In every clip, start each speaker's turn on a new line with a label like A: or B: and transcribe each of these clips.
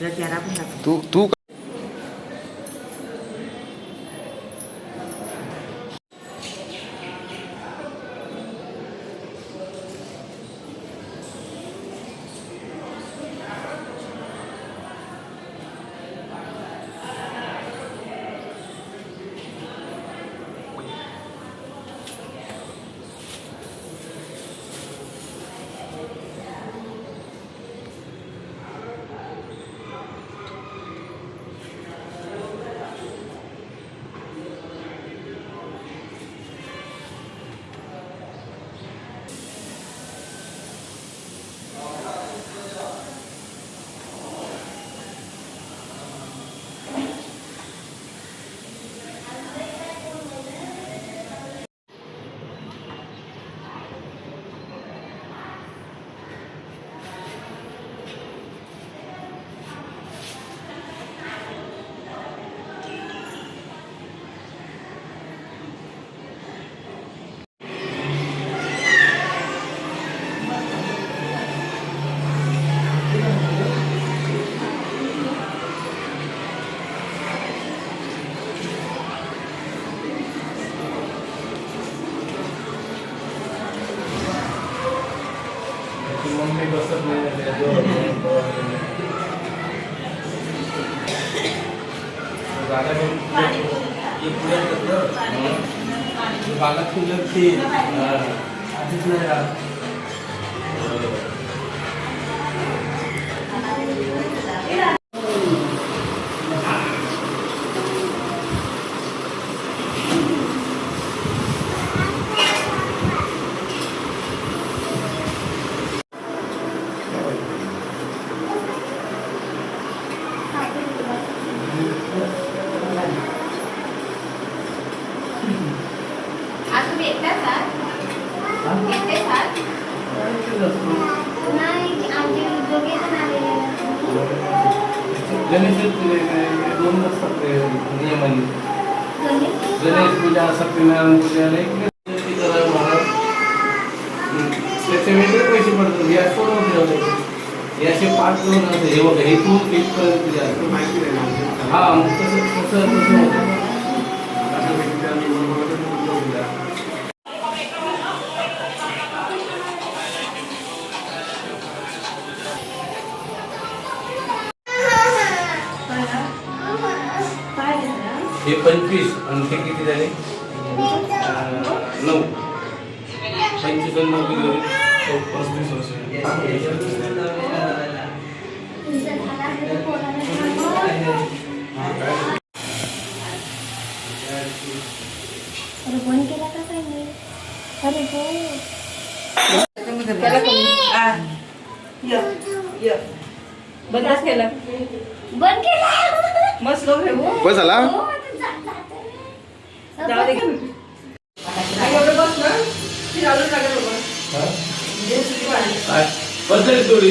A: जर चेहरा पण
B: ते
C: गणेश पूजा सत्यनारायण. त्याचे वेगळे पैसे पडतात. या सोडून ठेवले हे असे पाच दोन हे बघा इथपर्यंत पूजा.
D: माहिती नाही. ना आमच्या
C: हा मग तसं तसं तसं पंचवीस आणि ते किती झाले नऊ पंचवीस आणि नऊ किती झाले? हो, पस्तीस वर्ष
E: अरे बंद केला का काय नाही अरे
A: त्याला कमी आ, य, य. बंदच केलं
E: बंद केला
A: मस्त लोक आहे हो.
B: बस झाला.
A: जाऊ दे. आई एवढं बस ना लागेल बाबा.
C: हा?
A: हे
C: थोडी.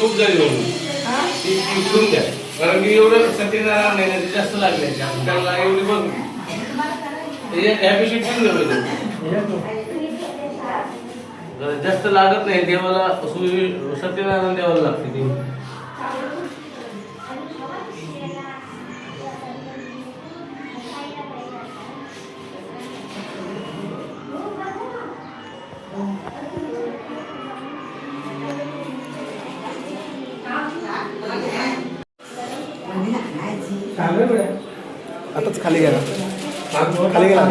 C: खूप झाली
A: हा?
C: उचलून द्या. कारण की सत्यनारायण ते जास्त लागले त्याला एवढी बघ जास्त लागत नाही देवाला सत्यनारायण देवाला लागते ती.
B: आताच खाली गेला. खाली गेला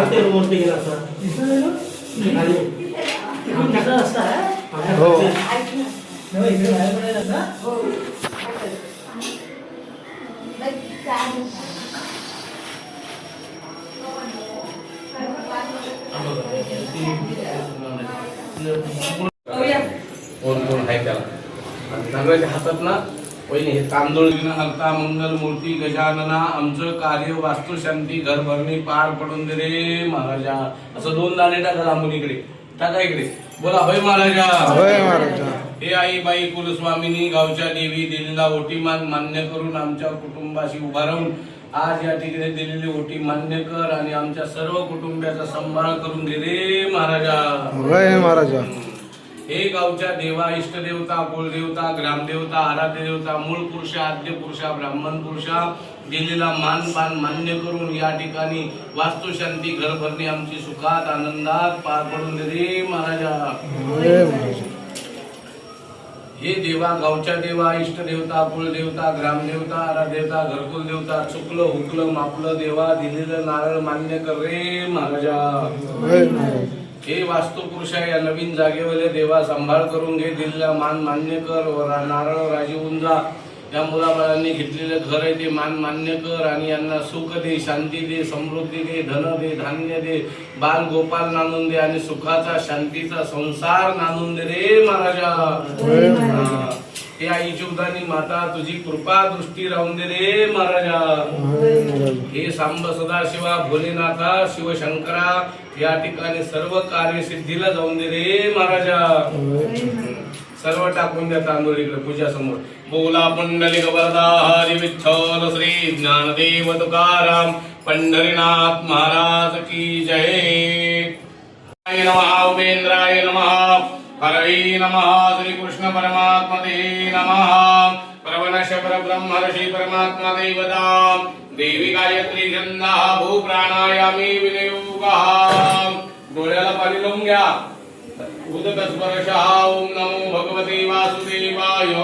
B: हो.
C: कोण कोण आहे त्याला? आणि हातात ना हे तांदूळ हलता मंगल मूर्ती गजानना आमचं कार्य वास्तुशांती घर भरणी पार पडून दे रे महाराजा. असं दोन दाणे टाका लांबून इकडे. टाका इकडे. बोला होय महाराजा.
B: होय महाराजा.
C: हे आई बाई कुलस्वामिनी गावच्या देवी दिलेला ओटीमान मान्य करून आमच्या कुटुंबाशी उभा राहून आज या ठिकाणी दिलेली ओटी मान्य कर आणि आमच्या सर्व कुटुंबाचा सांभाळ करून घे रे महाराजा.
B: होय महाराजा.
C: हे गावच्या देवा इष्टदेवता कुलदेवता ग्रामदेवता आराध्य देवता मूळ पुरुषा आद्य पुरुषा ब्राह्मण पुरुषा दिलेला मान पान मान्य करून या ठिकाणी वास्तुशांती घर भरणे आमची सुखात आनंदात पार पडून दे रे महाराजा. हे देवा गावच्या देवा इष्टदेवता कुलदेवता ग्रामदेवता आराध्यता घरकुल देवता चुकलं हुकलं मापलं देवा दिलेलं नारळ मान्य कर रे महाराजा. हे वास्तू पुरुषा या नवीन जागेवर देवा सांभाळ करून घे दिलेला मान मान्य कर व नारळ राजीवून जा या मुलाबाळांनी घेतलेलं घर आहे ते मान मान्य कर आणि यांना सुख दे शांती दे समृद्धी दे धन दे धान्य दे बाल गोपाल नांदून दे आणि सुखाचा शांतीचा संसार नांदून दे रे महाराज. हे आई जीवदानी माता तुझी कृपा दृष्टी राहून दे रे महाराजा. हे सांब सदाशिवा भोलेनाथा शिवशंकरा या ठिकाणी सर्व कार्यसिद्धीला जाऊन दे रे महाराजा. सर्व टाकून द्या तांदूळ इकडे पूजा समोर. बोला पुंडलिक वरदा हरी विठ्ठल श्री ज्ञानदेव तुकाराम पंढरीनाथ महाराज की जय. नमः उपेंद्राय नमः. हरये नमः श्री कृष्ण परमात्मते नमः। प्रवनश परब्रह्म ऋषि परमात्मा देवता। देवी गायत्री छंदा भू प्राणायामी विनियोगः। डोळ्याला पाणी लावून घ्या उदक स्पर्श ओम नमो भगवते वासुदेवाय।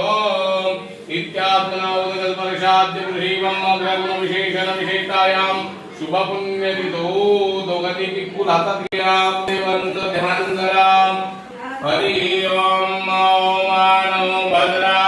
C: इत्यात्मना उदक स्पर्शाद्य शिवम अग्रगुण विशेषण विशेषतायाम शुभ पुण्य तिथो दोघांनी पिकूल हातात घ्या देवांचं ध्यान करा हरी ओम मानव भद्रा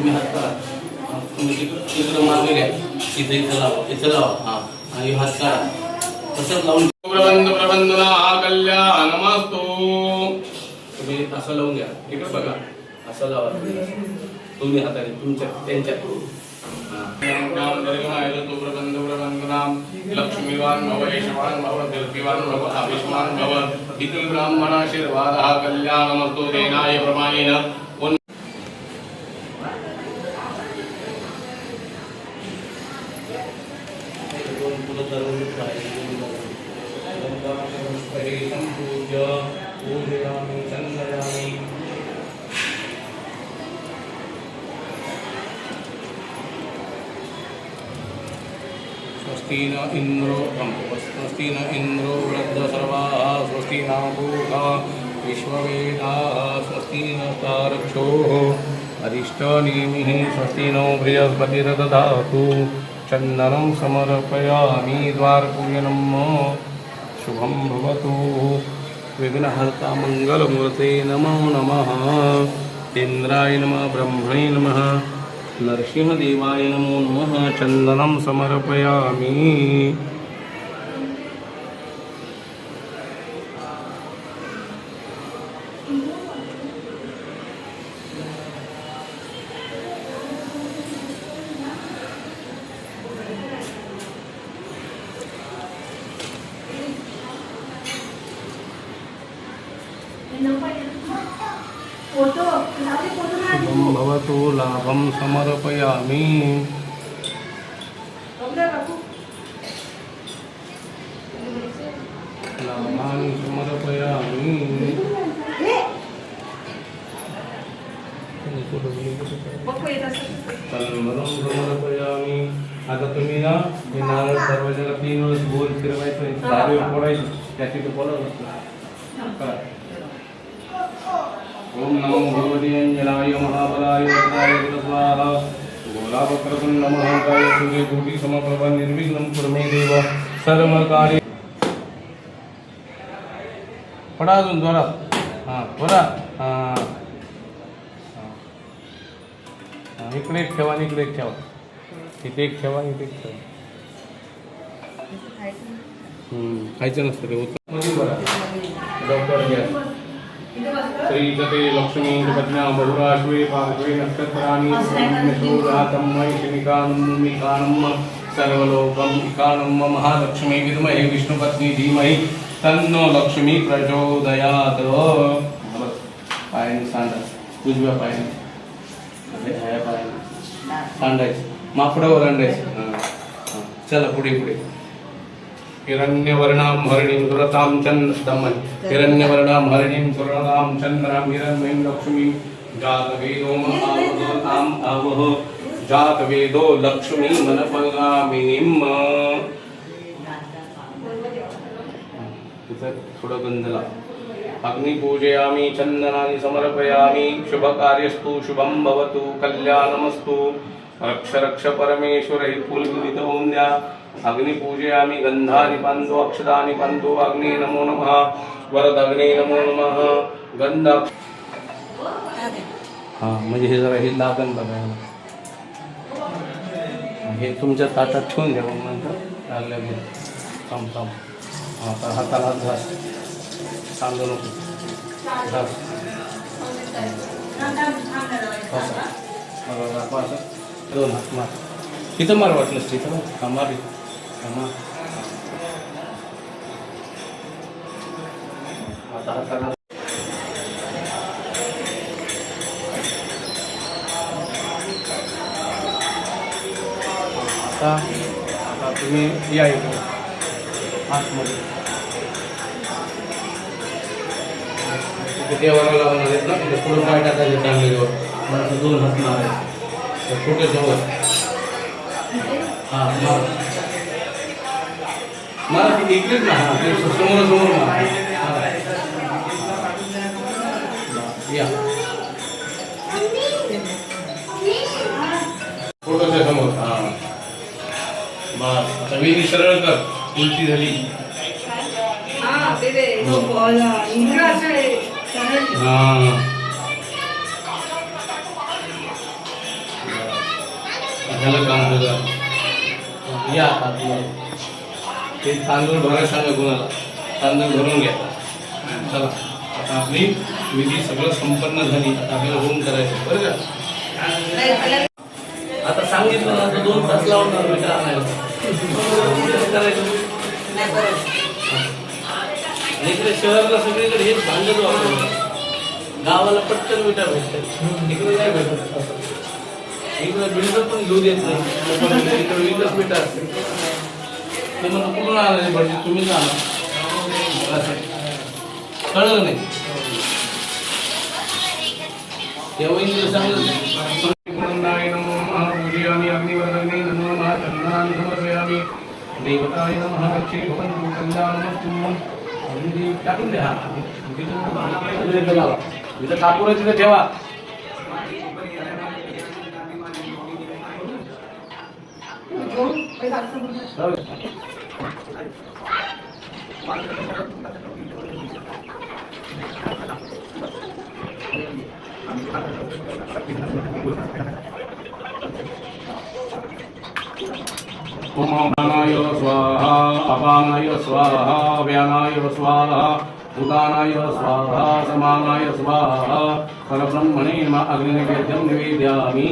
C: तुम्ही हात करा तुम्ही तिकडं तिकडं मागे घ्या इथं इथं लावा इथं लावा. हा आणि हात काढा. तसंच लावून प्रबंध प्रबंधना कल्याण नमस्तो. तुम्ही असं लावून घ्या. इकडं बघा. असं लावा तुम्ही. हाताने तुमच्या त्यांच्या लक्ष्मीवान भव यशवान भव दीर्घिवान भव आयुष्मान भव. इति ब्राह्मणाशीर्वादः कल्याणमस्तु तेनाय प्रमाणेन. स्वस्ति न इन्द्रो स्वस्ति न इन्द्रो वृद्धसर्वाः स्वस्ति न भूः विश्ववेदाः स्वस्ति न तारक्षोः अरिष्टनेमिः स्वस्ति नो बृहस्पतिर्दधातु चन्दनं समर्पयामि द्वारपूजनं शुभं भवतु। विघ्नहर्ता मङ्गलमूर्ते नमो नमः। इन्द्राय नमः ब्रह्मणे नमः। नरसिंहदेवाय नमो नमः चन्दनं समर्पयामि
E: फोटो लावले फोटो
C: शुभं भवतु लाभं समर्पयामि। लाभान् समर्पयामि।
A: बघू येत असं
C: तन्मनं समर्पयामि। आता तुम्ही ना हे नारळ दरवाजाला तीन वेळेस गोल फिरवायचं दहा वेळ फोडायचं त्याची तर बोलावं लागतं. करा. ओम नमो भगवते अंजनाय महाबलाय स्वाहा गोलावक्रतुंड महाकाय सूर्यकोटि समप्रभ निर्विघ्नं कुरु मे देव सर्वकार्य पडा अजून जोरात हां बरा हां. इकडे एक ठेवा आणि इकडे एक ठेवा. इथे एक ठेवा इथे एक ठेवा. खायचं नसतं. ते उत्तम डॉक्टर घ्या. श्री जते लक्ष्मी पत्न्या बहुराश्वे पार्श्वे नक्षत्राणि शूरातम्मय शिनिकानम्मिकानम् सर्वलोकम् इकानम् महालक्ष्मी विद्महे विष्णुपत्नी धीमहि तन्नो लक्ष्मी प्रचोदयात पायाने सांडा उजव्या पायाने अरे, ह्या पायाने सांडायचं मापडावर अंडायचं हां हां चला पुढे पुढे हिरण्यवर्णां हरिणीं सुरतां चन्द्रमन् हिरण्यवर्णां हरिणीं सुरतां चन्द्रां हिरण्मयीं लक्ष्मीं। जातवेदो महावताम् आवह जातवेदो लक्ष्मी मनपगामिनीम् तिथं थोडं गंधला। अग्निपूजयामि चन्दनानि समर्पयामि। शुभकार्यस्तु शुभं भवतु कल्याणमस्तु। रक्ष रक्ष परमेश्वर हे फुल विदित होऊन द्या अग्निपूजयामि गन्धानि पांतो अक्षदानि पांतो अग्नि नमो नमः वरदग्ने नमो नमः गंध हां म्हणजे हे जरा हे लागण बघायला. हे तुमच्या ताटात ठेवून द्या मग नंतर लागल्या गेलं थांब थांब. हां तर हाताला हात घास. सांगू नको. घास. दाखवा दोन हात मार. तिथं मार वाटलंस तिथं मार. आता आता आता तुम्ही या इकडे आतमध्ये. तिथे देवाला लावणार आहेत ना तिथे पुढं काय टाकायचे चांगल्यावर? मग दोन हात मारायचे. छोटे जवळ. हां हां ते समोर समोर मारा हां. या. फोटोच्या समोर हां. बस. आता सरळ कर उलटी झाली.
A: हा.
C: हां. झालं काम तुझं या आता. या. ते तांदूळ भरा सांगा कोणाला. तांदूळ भरून घ्या. चला. आता आपली विधी सगळं संपन्न झाली. आता आपल्याला होम करायचं बरं का? आता सांगितलं ना तर दोन तास लावणार विचार आणायला? करायचं. इकडे शहराला सगळीकडे हेच भांडत वापरतात गावाला पटकन विटा भेटतात. इकडे नाही भेटत. इकडे बिल्डर पण घेऊ देत नाही. इकडे विकत मिठा असते ते म्हणा कुठून आणायचे पाहिजे तुम्हीच आणा. असं. कळलं नाही. तेव्हा इंग्लिश देवताय नमः लक्ष्मी भवन्तु कल्याणमस्तु टाकून द्या. तिथं कापूर तिथं ठेवा. जाऊ स्वाहा अपानाय स्वाहा व्यानाय स्वाहा उदानाय स्वाहा समानाय स्वाहा परब्रह्मणे नमः अग्निनिवेद्यं निवेदयामि।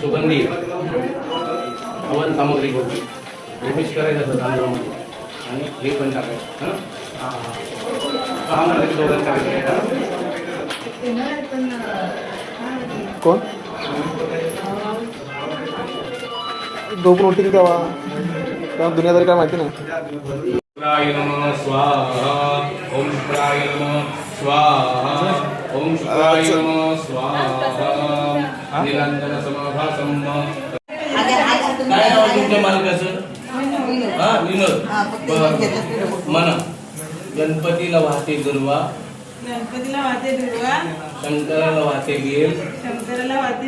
C: सुगंधी हवन सामग्री कोणती मिक्स करायचं असं तांदळामध्ये. आणि हे पण टाकायचं हाँ म्हणजे दोघं करायचं
B: कोण? दोन रोटी द्यावा त्या दुनियादारी काय माहिती नाही.
C: स्वाहा. ओम स्वाहा. ओम शुक्राय नमः स्वाहा नीलांजन समाभासम काय नाव तुमच्या मालकाचं? हा विनोद. बरं. म्हणा गणपतीला वाहते दुर्वा.
A: गणपतीला वाहते दुर्वा.
C: शंकराला वाहते गेल
A: शंकराला वाहते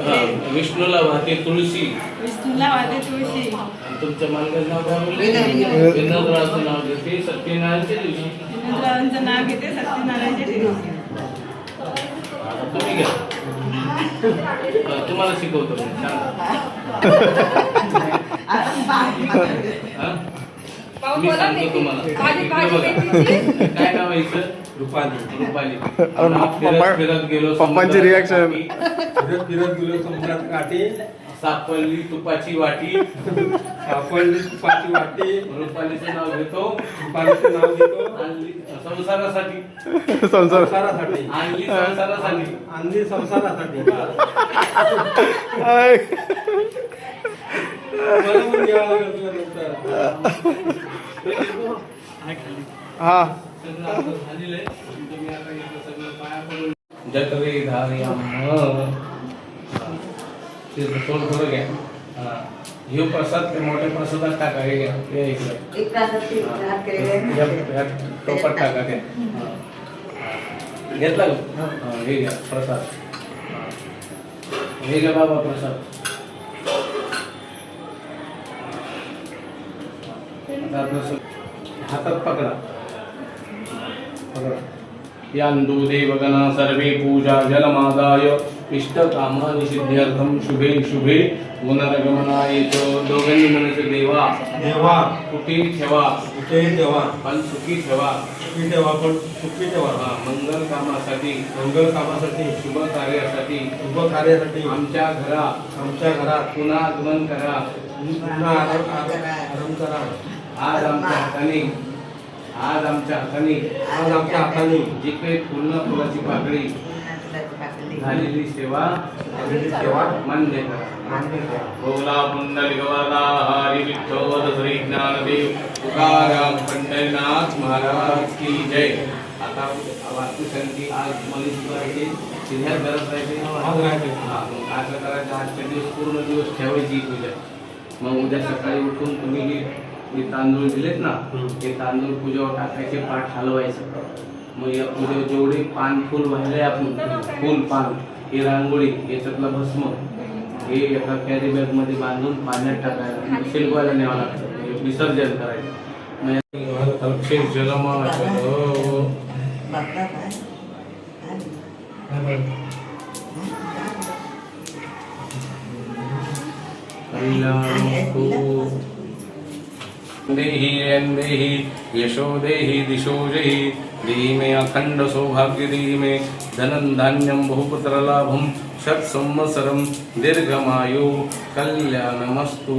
C: हा, विष्णूला वाहते तुळशी.
A: विष्णूला वाहते तुळशी.
C: तुमच्या मालकाचं नाव काय बोलले? विनोदरावचं नाव घेते. सत्यनारायणच्या दिवशी.
A: विनोदरावांचं नाव घेते सत्यनारायणच्या
C: हा, तुम्हाला शिकवतो. हा? काय नाव आहे हिचं?
D: रुपाली.
C: रुपाली. फिरत
B: पप्पा-
C: फिरत गेलो
B: पप्पांची.
C: काठी,
D: फिरत फिरत गेलो समुद्रात काठी.
C: सापडली तुपाची वाटी.
D: सापडली तुपाची वाटी.
C: रुपालीचं नाव घेतो.
D: रुपालीचं नाव घेतो.
C: आणली संसारासाठी.
B: संसार
D: संसारासाठी.
C: आणली संसारासाठी.
D: आणली संसारासाठी.
B: आय.
D: मला पण घ्यावं लागेल तुला नंतर.
B: हा.
C: सगळं आता झालेलं आहे. तुम्ही आता इथं सगळं पाया पडून जठरे धार्याम ते घ्या हा. ह्यो प्रसाद ते मोठ्या प्रसादात टाका हे घ्या हे इकडे या- या टोपात टाका घ्या हा. हा. घेतला का? हा, हे घ्या प्रसाद हा. हे घ्या बाबा प्रसाद आता आपलं सग- हातात पकडा पकडा यान्दु देवगणा सर्वे पूजा जलमादाय इष्टकामानि सिद्ध्यर्थं शुभे शुभे गुणरगमनाय दोघांनी म्हणायचं देवा।
D: देवा।
C: कुठे ठेवा।
D: कुठे ठेवा।
C: पण सुखी ठेवा।
D: सुखी ठेवा पण सुखी ठेवा।
C: हा, मंगल कामासाठी।
D: मंगल कामासाठी।
C: शुभ कार्यासाठी।
D: शुभ कार्यासाठी।
C: आमच्या घरात
D: आमच्या घरात
C: पुन्हा आगमन करा।
D: पुन्हा आराम करा।
C: आज आमच्या हाताने। आज आमच्या हाताने।
D: आज आमच्या हाताने।
C: जी काही पूर्ण फुलाची पाकळी। झालेली सेवा
D: झालेली सेवा
C: मान्य करा.
D: मान्य करा.
C: बोला पुंडलिकवरदा हरी विठ्ठल श्री ज्ञानदेव. तुकाराम पंढरीनाथ महाराज की जय. आता वास्तुशांती आज मनीष करायचे जिल्ह्यात गरज राहायचे.
D: आज राहते
C: हा, मग असं करायचं आजच्या दिवस पूर्ण दिवस ठेवायची पूजा. मग उद्या सकाळी उठून तुम्ही हे हे तांदूळ दिलेत ना. हे तांदूळ पूजेवर टाकायचे पाठ हलवायचं. मग या पूजेवर जेवढे पान फुल वाहिले आपण फुल पान ही रांगोळी याच्यातलं भस्म हे एका कॅरी बॅगमध्ये बांधून पाण्यात टाकायला शिल्पवायला न्यावं लागतं. हे विसर्जन करायचं. मग अक्षय जलमाचल कल्याणो देहि देहि यशो देहि दिशो जहि देहि मे अखंड सौभाग्य देहि मे धनं धान्यं बहुपुत्र लाभं षट् संवत्सरं दीर्घमायु कल्याणमस्तु।